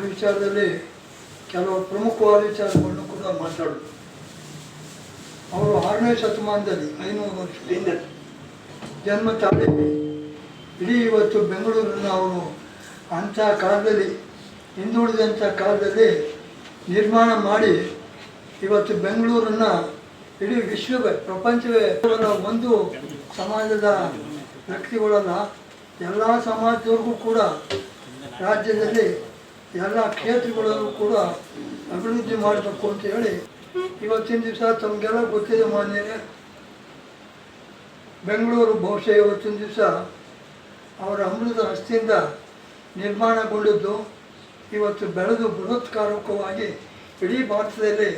ಅವ್ರ ವಿಚಾರದಲ್ಲಿ ಕೆಲವು ಪ್ರಮುಖವಾದ ವಿಚಾರಗಳನ್ನು ಕೂಡ ಮಾತಾಡೋದು. ಅವರು ಆರನೇ ಶತಮಾನದಲ್ಲಿ ಐನೂರು ವರ್ಷದಿಂದ ಜನ್ಮ ತಾಳಿ ಇಡೀ ಇವತ್ತು ಬೆಂಗಳೂರನ್ನು ಅವರು ಅಂಥ ಕಾಲದಲ್ಲಿ ಹಿಂದುಳಿದಂಥ ಕಾಲದಲ್ಲಿ ನಿರ್ಮಾಣ ಮಾಡಿ ಇವತ್ತು ಬೆಂಗಳೂರನ್ನ ಇಡೀ ವಿಶ್ವವೇ, ಪ್ರಪಂಚವೇ ಒಂದು ಸಮಾಜದ ವ್ಯಕ್ತಿಗಳಲ್ಲ, ಎಲ್ಲ ಸಮಾಜದವ್ರಿಗೂ ಕೂಡ ರಾಜ್ಯದಲ್ಲಿ ಎಲ್ಲ ಕ್ಷೇತ್ರಗಳಲ್ಲೂ ಕೂಡ ಅಭಿವೃದ್ಧಿ ಮಾಡಬೇಕು ಅಂತ ಹೇಳಿ ಇವತ್ತಿನ ದಿವಸ ತಮಗೆಲ್ಲ ಗೊತ್ತಿದೆ ಮಾನ್ಯನೇ ಬೆಂಗಳೂರು ಬಹುಶಃ ಇವತ್ತಿನ ದಿವಸ ಅವರ ಅಮೃತ ಹಸ್ತಿಯಿಂದ ನಿರ್ಮಾಣಗೊಂಡಿದ್ದು ಇವತ್ತು ಬೆಳೆದು ಬೃಹತ್ಕಾರಕವಾಗಿ ಇಡೀ ಭಾರತದಲ್ಲಿ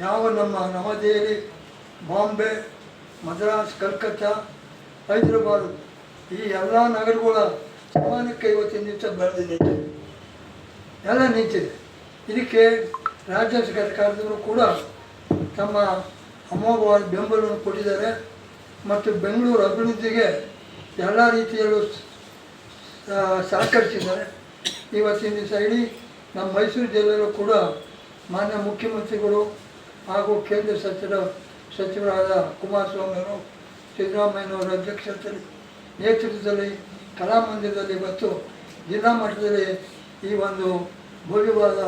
ಯಾವ ನಮ್ಮ ನವದೆಹಲಿ, ಬಾಂಬೆ, ಮದ್ರಾಸ್, ಕಲ್ಕತ್ತಾ, ಹೈದರಾಬಾದ್ ಈ ಎಲ್ಲ ನಗರಗಳ ಸಮಾನಕ್ಕೆ ಇವತ್ತಿನ ದಿವಸ ಬೆಳೆದು ನಿಂತಿದೆ ಎಲ್ಲ ನಿಂತಿದೆ. ಇದಕ್ಕೆ ರಾಜ್ಯ ಸರ್ಕಾರದವರು ಕೂಡ ತಮ್ಮ ಅಮೋಘವಾದ ಬೆಂಬಲವನ್ನು ಕೊಟ್ಟಿದ್ದಾರೆ. ಮತ್ತು ಬೆಂಗಳೂರು ಅಭಿವೃದ್ಧಿಗೆ ಎಲ್ಲ ರೀತಿಯಲ್ಲೂ ಸಹಕರಿಸಿದ್ದಾರೆ. ಇವತ್ತಿನ ದಿವಸ ಇಡೀ ನಮ್ಮ ಮೈಸೂರು ಜಿಲ್ಲೆಯಲ್ಲೂ ಕೂಡ ಮಾನ್ಯ ಮುಖ್ಯಮಂತ್ರಿಗಳು ಹಾಗೂ ಕೇಂದ್ರ ಸಚಿವ, ಸಚಿವರಾದ ಕುಮಾರಸ್ವಾಮಿಯವರು ಸಿದ್ದರಾಮಯ್ಯನವರ ಅಧ್ಯಕ್ಷತೆಯಲ್ಲಿ ನೇತೃತ್ವದಲ್ಲಿ ಕಲಾಮಂದಿರದಲ್ಲಿ ಮತ್ತು ಜಿಲ್ಲಾ ಮಟ್ಟದಲ್ಲಿ ಈ ಒಂದು ಭವ್ಯವಾದ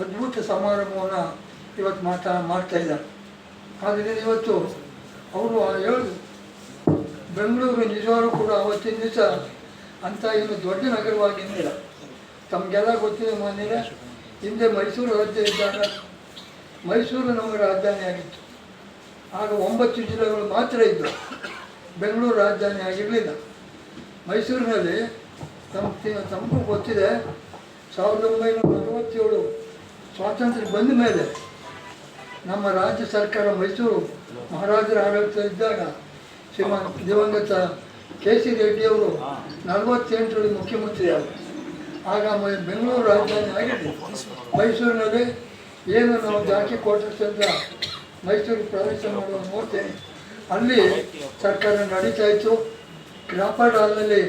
ಅದ್ಭುತ ಸಮಾರಂಭವನ್ನು ಇವತ್ತು ಮಾತಾ ಮಾಡ್ತಾ ಇದ್ದಾರೆ. ಆದ್ದರಿಂದ ಇವತ್ತು ಅವರು ಹೇಳಿದ್ರು ಬೆಂಗಳೂರು ನಿಜವಾಗೂ ಕೂಡ ಅವತ್ತಿನ ದಿವಸ ಅಂತ ಇನ್ನು ದೊಡ್ಡ ನಗರವಾಗಿ ಇನ್ನಿಲ್ಲ ತಮಗೆಲ್ಲ ಗೊತ್ತಿದೆ ಮೊನ್ನೆ ಹಿಂದೆ ಮೈಸೂರು ರಾಜ್ಯ ಇದ್ದಾಗ ಮೈಸೂರು ನಮಗೆ ರಾಜಧಾನಿ ಆಗಿತ್ತು. ಆಗ ಒಂಬತ್ತು ಜಿಲ್ಲೆಗಳು ಮಾತ್ರ ಇದ್ದವು ಬೆಂಗಳೂರು ರಾಜಧಾನಿ ಆಗಿರಲಿಲ್ಲ. ಮೈಸೂರಿನಲ್ಲಿ ತಮ್ಮ ತಮಗೂ ಗೊತ್ತಿದೆ. ಸಾವಿರದ ಒಂಬೈನೂರ ನಲವತ್ತೇಳು ಸ್ವಾತಂತ್ರ್ಯ ಬಂದ ಮೇಲೆ ನಮ್ಮ ರಾಜ್ಯ ಸರ್ಕಾರ ಮೈಸೂರು ಮಹಾರಾಜರ ಆಡಳಿತ ಇದ್ದಾಗ ಶ್ರೀಮಾನ್ ದಿವಂಗತ ಕೆ ಸಿ ರೆಡ್ಡಿಯವರು ನಲವತ್ತೆಂಟರಲ್ಲಿ ಮುಖ್ಯಮಂತ್ರಿ ಆದರು ಆಗ ಮ- ಬೆಂಗಳೂರು ರಾಜಧಾನಿ ಆಗಿದೆ. ಮೈಸೂರಿನಲ್ಲಿ ಏನು ನಾವು ಜಾಕಿ ಅಂತ ಮೈಸೂರಿಗೆ ಪ್ರವೇಶ ಮಾಡುವ ನೋಡ್ತೇನೆ ಅಲ್ಲಿ ಸರ್ಕಾರ ನಡೀತಾ ಇತ್ತು. ಕ್ರಾಫರ್ಡ್ ಹಾಲ್ನಲ್ಲಿ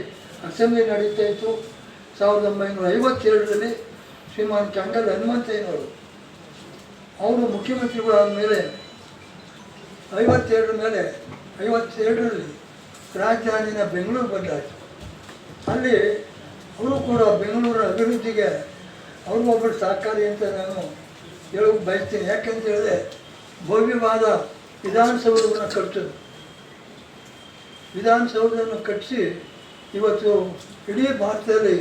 ಅಸೆಂಬ್ಲಿ ನಡೀತಾ ಇತ್ತು ಸಾವಿರದ ಒಂಬೈನೂರ ಐವತ್ತೆರಡರಲ್ಲಿ ಶ್ರೀಮಾನ್ ಕೆಂಗಲ್ ಹನುಮಂತಯ್ಯನವರು. ಅವರು ಮುಖ್ಯಮಂತ್ರಿಗಳಾದ ಮೇಲೆ ಐವತ್ತೆರಡರ ಮೇಲೆ ಐವತ್ತೆರಡರಲ್ಲಿ ರಾಜಧಾನಿನ ಬೆಂಗಳೂರು ಬಂದಾಯಿತು. ಅಲ್ಲಿ ಅವರು ಕೂಡ ಬೆಂಗಳೂರಿನ ಅಭಿವೃದ್ಧಿಗೆ ಅವರು ಒಬ್ಬರು ಸಹಕಾರಿ ಅಂತ ನಾನು ಹೇಳೋಕೆ ಬಯಸ್ತೀನಿ. ಯಾಕಂತ ಹೇಳಿದ್ರೆ ಭವ್ಯವಾದ ವಿಧಾನಸೌಧವನ್ನು ಕಟ್ಟಿದ್ರು ವಿಧಾನಸೌಧವನ್ನು ಕಟ್ಟಿಸಿ ಇವತ್ತು ಇಡೀ ಭಾರತದಲ್ಲಿ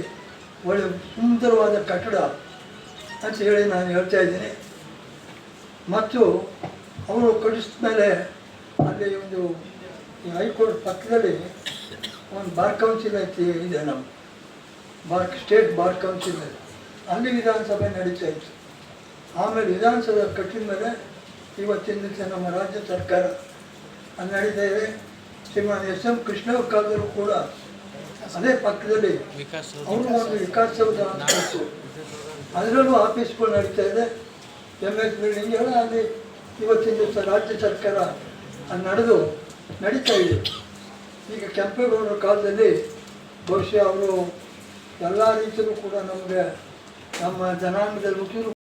ಒಳ್ಳೆ ಸುಂದರವಾದ ಕಟ್ಟಡ ಅಂತ ಹೇಳಿ ನಾನು ಹೇಳ್ತಾ ಇದ್ದೀನಿ. ಮತ್ತು ಅವರು ಕಟ್ಟಿಸಿದ ಮೇಲೆ ಅಲ್ಲಿ ಒಂದು ಹೈಕೋರ್ಟ್ ಪಕ್ಕದಲ್ಲಿ ಒಂದು ಬಾರ್ ಕೌನ್ಸಿಲ್ ಐತಿ, ಇದೆ ನಮ್ಮ ಬಾರ್, ಸ್ಟೇಟ್ ಬಾರ್ ಕೌನ್ಸಿಲ್ ಅಲ್ಲಿ ವಿಧಾನಸಭೆ ನಡೀತಾ ಇತ್ತು. ಆಮೇಲೆ ವಿಧಾನಸಭೆ ಕಟ್ಟಿದ ಮೇಲೆ ಇವತ್ತಿನ ದಿವಸ ನಮ್ಮ ರಾಜ್ಯ ಸರ್ಕಾರ ನಡೀತಾ ಇದೆ. ಶ್ರೀಮಾನ್ ಎಸ್ ಎಂ ಕೃಷ್ಣ ಕಾಲದಲ್ಲೂ ಕೂಡ ಅದೇ ಪಕ್ಕದಲ್ಲಿ ಅವರು ಒಂದು ವಿಕಾಸಸೌಧ ಅಂತ ಅದರಲ್ಲೂ ಆಫೀಸ್ಗಳು ನಡೀತಾ ಇದೆ. ಎಂ ಎಸ್ ಬಿಲ್ಡಿಂಗ್ ಎಲ್ಲ ಅಲ್ಲಿ ಇವತ್ತಿನ ದಿವಸ ರಾಜ್ಯ ಸರ್ಕಾರ ಅಲ್ಲಿ ನಡೆದು ನಡೀತಾ ಇದೆ. ಈಗ ಕೆಂಪೇಗೌಡರ ಕಾಲದಲ್ಲಿ ಬಹುಶಃ ಅವರು ಎಲ್ಲ ರೀತಿಯಲ್ಲೂ ಕೂಡ ನಮಗೆ ನಮ್ಮ ಜನಾಂಗದಲ್ಲಿ ಹುಟ್ಟಿದ್ರು